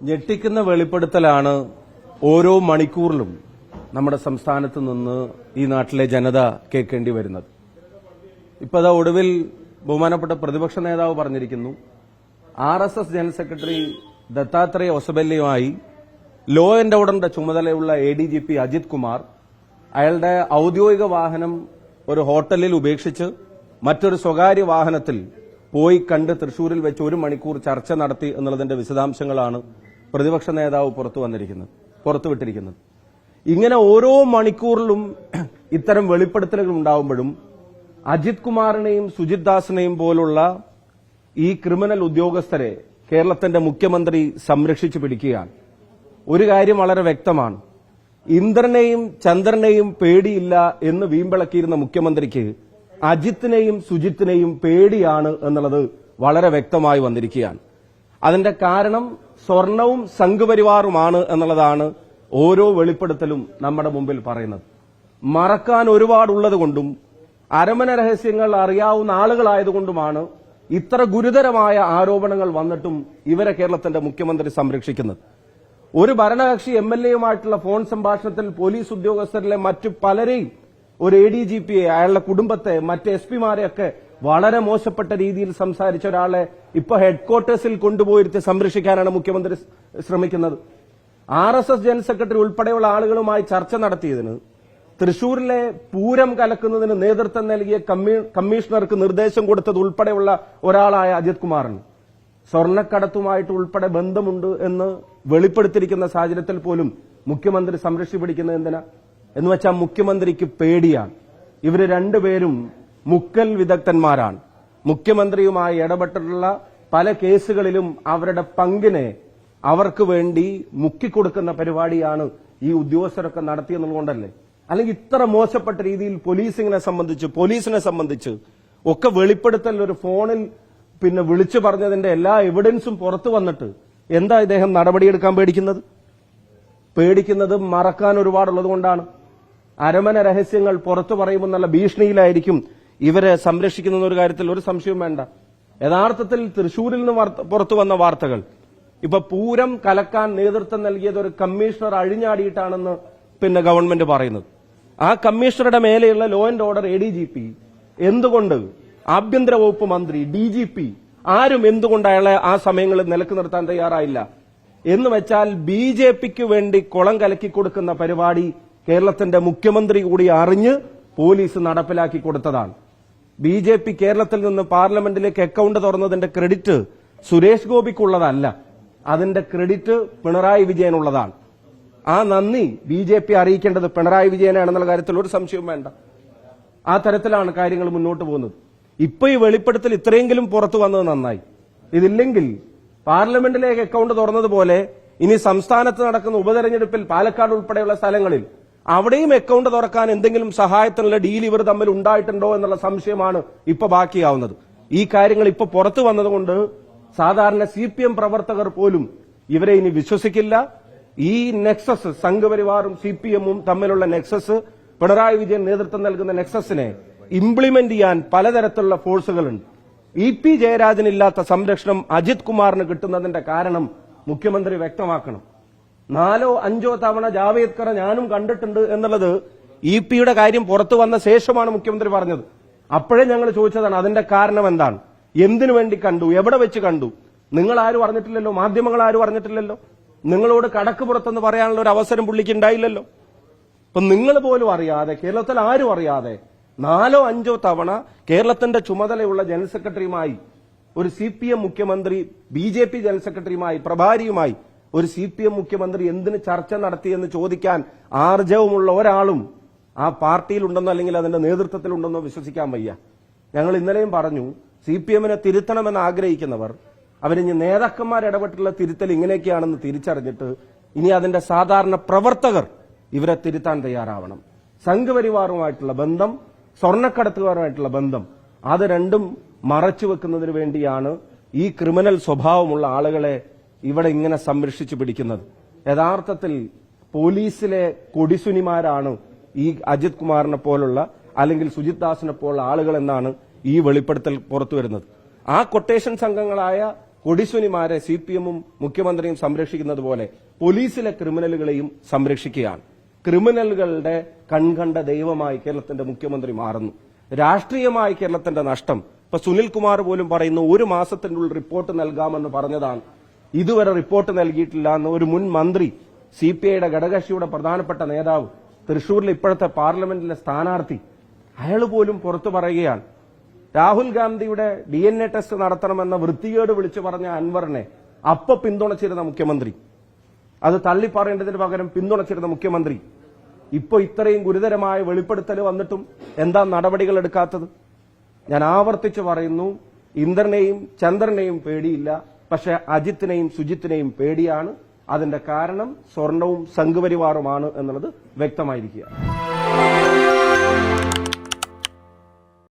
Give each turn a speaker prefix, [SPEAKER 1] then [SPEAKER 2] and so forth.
[SPEAKER 1] ഞെട്ടിക്കുന്ന വെളിപ്പെടുത്തലാണ് ഓരോ മണിക്കൂറിലും നമ്മുടെ സംസ്ഥാനത്ത് നിന്ന് ഈ നാട്ടിലെ ജനത കേൾക്കേണ്ടി വരുന്നത്. ഇപ്പൊ അതാ ഒടുവിൽ ബഹുമാനപ്പെട്ട പ്രതിപക്ഷ നേതാവ് പറഞ്ഞിരിക്കുന്നു R S S general secretary Dattatreya ഒസബല്യയുമായി law and ഓർഡറിന്റെ ചുമതലയുള്ള A D G P Ajith Kumar അയാളുടെ ഔദ്യോഗിക വാഹനം ഒരു ഹോട്ടലിൽ ഉപേക്ഷിച്ച് മറ്റൊരു സ്വകാര്യ വാഹനത്തിൽ പോയി കണ്ട് തൃശൂരിൽ വെച്ച് ഒരു മണിക്കൂർ ചർച്ച നടത്തി എന്നുള്ളതിന്റെ വിശദാംശങ്ങളാണ് പ്രതിപക്ഷ നേതാവ് പുറത്തു വന്നിരിക്കുന്നത് പുറത്തുവിട്ടിരിക്കുന്നത് ഇങ്ങനെ ഓരോ മണിക്കൂറിലും ഇത്തരം വെളിപ്പെടുത്തലുകൾ ഉണ്ടാവുമ്പോഴും അജിത് കുമാറിനെയും സുജിത് ദാസിനെയും പോലുള്ള ഈ ക്രിമിനൽ ഉദ്യോഗസ്ഥരെ കേരളത്തിന്റെ മുഖ്യമന്ത്രി സംരക്ഷിച്ചു പിടിക്കുകയാണ്. ഒരു കാര്യം വളരെ വ്യക്തമാണ്. ഇന്ദ്രനെയും ചന്ദ്രനെയും പേടിയില്ല എന്ന് വീമ്പിളക്കിയിരുന്ന മുഖ്യമന്ത്രിക്ക് അജിത്തിനെയും സുജിത്തിനെയും പേടിയാണ് എന്നുള്ളത് വളരെ വ്യക്തമായി വന്നിരിക്കുകയാണ്. അതിന്റെ കാരണം സ്വർണവും സംഘപരിവാറുമാണ് എന്നുള്ളതാണ് ഓരോ വെളിപ്പെടുത്തലും നമ്മുടെ മുമ്പിൽ പറയുന്നത്. മറക്കാൻ ഒരുപാടുള്ളത് കൊണ്ടും അരമന രഹസ്യങ്ങൾ അറിയാവുന്ന ആളുകളായതുകൊണ്ടുമാണ് ഇത്ര ഗുരുതരമായ ആരോപണങ്ങൾ വന്നിട്ടും ഇവരെ കേരളത്തിന്റെ മുഖ്യമന്ത്രി സംരക്ഷിക്കുന്നത്. ഒരു ഭരണകക്ഷി എം എൽ എയുമായിട്ടുള്ള ഫോൺ സംഭാഷണത്തിൽ പോലീസ് ഉദ്യോഗസ്ഥരിലെ മറ്റു പലരെയും ഒരു എ ഡി ജി പിയെ അയാളുടെ കുടുംബത്തെ മറ്റ് എസ് പിമാരെയൊക്കെ വളരെ മോശപ്പെട്ട രീതിയിൽ സംസാരിച്ച ഒരാളെ ഇപ്പൊ ഹെഡ്ക്വാർട്ടേഴ്സിൽ കൊണ്ടുപോയിരുത്തി സംരക്ഷിക്കാനാണ് മുഖ്യമന്ത്രി ശ്രമിക്കുന്നത്. R S S general secretary ഉൾപ്പെടെയുള്ള ആളുകളുമായി ചർച്ച നടത്തിയതിന് തൃശൂരിലെ പൂരം കലക്കുന്നതിന് നേതൃത്വം നൽകിയ കമ്മീഷണർക്ക് നിർദ്ദേശം കൊടുത്തത് ഉൾപ്പെടെയുള്ള ഒരാളായ അജിത് കുമാറിന് സ്വർണക്കടത്തുമായിട്ട് ഉൾപ്പെടെ ബന്ധമുണ്ട് എന്ന് വെളിപ്പെടുത്തിയിരിക്കുന്ന സാഹചര്യത്തിൽ പോലും മുഖ്യമന്ത്രി സംരക്ഷിപ്പിടിക്കുന്നത് എന്തിനാ? എന്ന് വെച്ചാൽ മുഖ്യമന്ത്രിക്ക് പേടിയാണ്. ഇവർ രണ്ടുപേരും മുക്കൽ വിദഗ്ധന്മാരാണ്. മുഖ്യമന്ത്രിയുമായി ഇടപെട്ടിട്ടുള്ള പല കേസുകളിലും അവരുടെ പങ്കിനെ അവർക്ക് വേണ്ടി മുക്കിക്കൊടുക്കുന്ന പരിപാടിയാണ് ഈ ഉദ്യോഗസ്ഥരൊക്കെ നടത്തിയെന്നുള്ളതുകൊണ്ടല്ലേ അല്ലെങ്കിൽ ഇത്ര മോശപ്പെട്ട രീതിയിൽ പോലീസിനെ സംബന്ധിച്ച് പോലീസിനെ സംബന്ധിച്ച് ഒക്കെ വെളിപ്പെടുത്തൽ ഒരു ഫോണിൽ പിന്നെ വിളിച്ചു പറഞ്ഞതിന്റെ എല്ലാ എവിഡൻസും പുറത്തു വന്നിട്ട് എന്താ ഇദ്ദേഹം നടപടിയെടുക്കാൻ പേടിക്കുന്നത്? പേടിക്കുന്നത് മറക്കാൻ ഒരുപാടുള്ളത് കൊണ്ടാണ്. അരമന രഹസ്യങ്ങൾ പുറത്തു പറയുമെന്നുള്ള ഭീഷണിയിലായിരിക്കും ഇവരെ സംരക്ഷിക്കുന്ന ഒരു കാര്യത്തിൽ ഒരു സംശയവും വേണ്ട. യഥാർത്ഥത്തിൽ തൃശൂരിൽ നിന്ന് പുറത്തു വന്ന വാർത്തകൾ. ഇപ്പൊ പൂരം കലക്കാൻ നേതൃത്വം നൽകിയത് ഒരു കമ്മീഷണർ അഴിഞ്ഞാടിയിട്ടാണെന്ന് പിന്നെ ഗവൺമെന്റ് പറയുന്നത്. ആ കമ്മീഷണറുടെ മേലെയുള്ള law and order A D G P എന്തുകൊണ്ട് ആഭ്യന്തര വകുപ്പ് മന്ത്രി ഡി ജി പി ആരും എന്തുകൊണ്ട് അയാളെ ആ സമയങ്ങളിൽ നിലയ്ക്ക് നിർത്താൻ തയ്യാറായില്ല? എന്ന് വെച്ചാൽ ബി ജെ പിക്ക് വേണ്ടി കുളം കലക്കി കൊടുക്കുന്ന പരിപാടി കേരളത്തിന്റെ മുഖ്യമന്ത്രി കൂടി അറിഞ്ഞ് പോലീസ് നടപ്പിലാക്കി കൊടുത്തതാണ്. ബി ജെ പി കേരളത്തിൽ നിന്ന് പാർലമെന്റിലേക്ക് അക്കൌണ്ട് തുറന്നതിന്റെ ക്രെഡിറ്റ് സുരേഷ് ഗോപിക്കുള്ളതല്ല. അതിന്റെ ക്രെഡിറ്റ് പിണറായി വിജയനുള്ളതാണ്. ആ നന്ദി ബി ജെ പി അറിയിക്കേണ്ടത് പിണറായി വിജയനാണെന്നുള്ള കാര്യത്തിൽ ഒരു സംശയവും വേണ്ട. ആ തരത്തിലാണ് കാര്യങ്ങൾ മുന്നോട്ട് പോകുന്നത്. ഇപ്പൊ ഈ വെളിപ്പെടുത്തൽ ഇത്രയെങ്കിലും പുറത്തു വന്നത് നന്നായി. ഇതില്ലെങ്കിൽ പാർലമെന്റിലേക്ക് അക്കൌണ്ട് തുറന്നതുപോലെ ഇനി സംസ്ഥാനത്ത് നടക്കുന്ന ഉപതെരഞ്ഞെടുപ്പിൽ പാലക്കാട് ഉൾപ്പെടെയുള്ള സ്ഥലങ്ങളിൽ അവിടെയും അക്കൗണ്ട് തുറക്കാൻ എന്തെങ്കിലും സഹായത്തിനുള്ള ഡീൽ ഇവർ തമ്മിൽ ഉണ്ടായിട്ടുണ്ടോ എന്നുള്ള സംശയമാണ് ഇപ്പൊ ബാക്കിയാവുന്നത്. ഈ കാര്യങ്ങൾ ഇപ്പൊ പുറത്തു വന്നതുകൊണ്ട് സാധാരണ സി പി എം പ്രവർത്തകർ പോലും ഇവരെ ഇനി വിശ്വസിക്കില്ല. ഈ നെക്സസ് സംഘപരിവാറും സി പി എമ്മും തമ്മിലുള്ള നെക്സസ് പിണറായി വിജയൻ നേതൃത്വം നൽകുന്ന നെക്സസിനെ ഇംപ്ലിമെന്റ് ചെയ്യാൻ പലതരത്തിലുള്ള ഫോഴ്സുകളുണ്ട് ഇ പി ജയരാജനില്ലാത്ത സംരക്ഷണം അജിത് കുമാറിന് കിട്ടുന്നതിന്റെ കാരണം മുഖ്യമന്ത്രി വ്യക്തമാക്കണം. നാലോ അഞ്ചോ തവണ ജാവേദ്കറെ ഞാനും കണ്ടിട്ടുണ്ട് എന്നുള്ളത് ഇ പിയുടെ കാര്യം പുറത്തു വന്ന ശേഷമാണ് മുഖ്യമന്ത്രി പറഞ്ഞത്. അപ്പോഴേ ഞങ്ങൾ ചോദിച്ചതാണ് അതിന്റെ കാരണം എന്താണ്? എന്തിനു വേണ്ടി കണ്ടു? എവിടെ വെച്ച് കണ്ടു? നിങ്ങൾ ആരും പറഞ്ഞിട്ടില്ലല്ലോ മാധ്യമങ്ങൾ ആരും പറഞ്ഞിട്ടില്ലല്ലോ നിങ്ങളോട് കടക്ക് പുറത്തെന്ന് പറയാനുള്ള ഒരു അവസരം പുള്ളിക്ക് ഉണ്ടായില്ലല്ലോ? അപ്പൊ നിങ്ങൾ പോലും അറിയാതെ കേരളത്തിൽ ആരും അറിയാതെ നാലോ അഞ്ചോ തവണ കേരളത്തിന്റെ ചുമതലയുള്ള ജനറൽ സെക്രട്ടറിയുമായി ഒരു സി പി എം മുഖ്യമന്ത്രി ബി ജെ പി ജനറൽ സെക്രട്ടറിയുമായി പ്രഭാരിയുമായി ഒരു സി പി എം മുഖ്യമന്ത്രി എന്തിന് ചർച്ച നടത്തിയെന്ന് ചോദിക്കാൻ ആർജവമുള്ള ഒരാളും ആ പാർട്ടിയിലുണ്ടെന്നോ അല്ലെങ്കിൽ അതിന്റെ നേതൃത്വത്തിലുണ്ടെന്നോ വിശ്വസിക്കാൻ വയ്യ. ഞങ്ങൾ ഇന്നലെയും പറഞ്ഞു സി പി എമ്മിനെ തിരുത്തണമെന്ന് ആഗ്രഹിക്കുന്നവർ അവരിഞ്ഞ് നേതാക്കന്മാർ ഇടപെട്ടുള്ള തിരുത്തൽ ഇങ്ങനെയൊക്കെയാണെന്ന് തിരിച്ചറിഞ്ഞിട്ട് ഇനി അതിന്റെ സാധാരണ പ്രവർത്തകർ ഇവരെ തിരുത്താൻ തയ്യാറാവണം. സംഘപരിവാറുമായിട്ടുള്ള ബന്ധം സ്വർണക്കടത്തുകാരുമായിട്ടുള്ള ബന്ധം അത് രണ്ടും മറച്ചു വെക്കുന്നതിന് വേണ്ടിയാണ് ഈ ക്രിമിനൽ സ്വഭാവമുള്ള ആളുകളെ ഇവിടെ ഇങ്ങനെ സംരക്ഷിച്ചു പിടിക്കുന്നത്. യഥാർത്ഥത്തിൽ പോലീസിലെ കൊടിസുനിമാരാണ് ഈ അജിത് കുമാറിനെ പോലുള്ള അല്ലെങ്കിൽ സുജിത് ദാസിനെ പോലുള്ള ആളുകൾ എന്നാണ് ഈ വെളിപ്പെടുത്തൽ പുറത്തു വരുന്നത്. ആ കൊട്ടേഷൻ സംഘങ്ങളായ കൊടിസുനിമാരെ സി പി എമ്മും മുഖ്യമന്ത്രിയും സംരക്ഷിക്കുന്നത് പോലെ പോലീസിലെ ക്രിമിനലുകളെയും സംരക്ഷിക്കുകയാണ്. ക്രിമിനലുകളുടെ കൺകണ്ട ദൈവമായി കേരളത്തിന്റെ മുഖ്യമന്ത്രി മാറുന്നു. രാഷ്ട്രീയമായി കേരളത്തിന്റെ നഷ്ടം. ഇപ്പൊ സുനിൽകുമാർ പോലും പറയുന്നു ഒരു മാസത്തിനുള്ളിൽ റിപ്പോർട്ട് നൽകാമെന്ന് പറഞ്ഞതാണ് ഇതുവരെ റിപ്പോർട്ട് നൽകിയിട്ടില്ല എന്ന് ഒരു മുൻ മന്ത്രി സി പി ഐയുടെ ഘടകകക്ഷിയുടെ പ്രധാനപ്പെട്ട നേതാവ് തൃശൂരിലെ ഇപ്പോഴത്തെ പാർലമെന്റിലെ സ്ഥാനാർത്ഥി അയാൾ പോലും പുറത്തു പറയുകയാണ്. രാഹുൽ ഗാന്ധിയുടെ ഡി എൻ എ ടെസ്റ്റ് നടത്തണമെന്ന വൃത്തികേട് വിളിച്ചു പറഞ്ഞ അൻവറിനെ അപ്പൊ പിന്തുണച്ചിരുന്ന മുഖ്യമന്ത്രി. അത് തള്ളി പറയേണ്ടതിന് പകരം പിന്തുണച്ചിരുന്ന മുഖ്യമന്ത്രി. ഇപ്പൊ ഇത്രയും ഗുരുതരമായ വെളിപ്പെടുത്തൽ വന്നിട്ടും എന്താ നടപടികൾ എടുക്കാത്തത്? ഞാൻ ആവർത്തിച്ചു പറയുന്നു ഇന്ദ്രനെയും ചന്ദ്രനെയും പേടിയില്ല. പക്ഷെ അജിത്തിനെയും സുജിത്തിനെയും പേടിയാണ്. അതിന്റെ കാരണം സ്വർണവും സംഘപരിവാറുമാണ് എന്നുള്ളത് വ്യക്തമായിരിക്കുക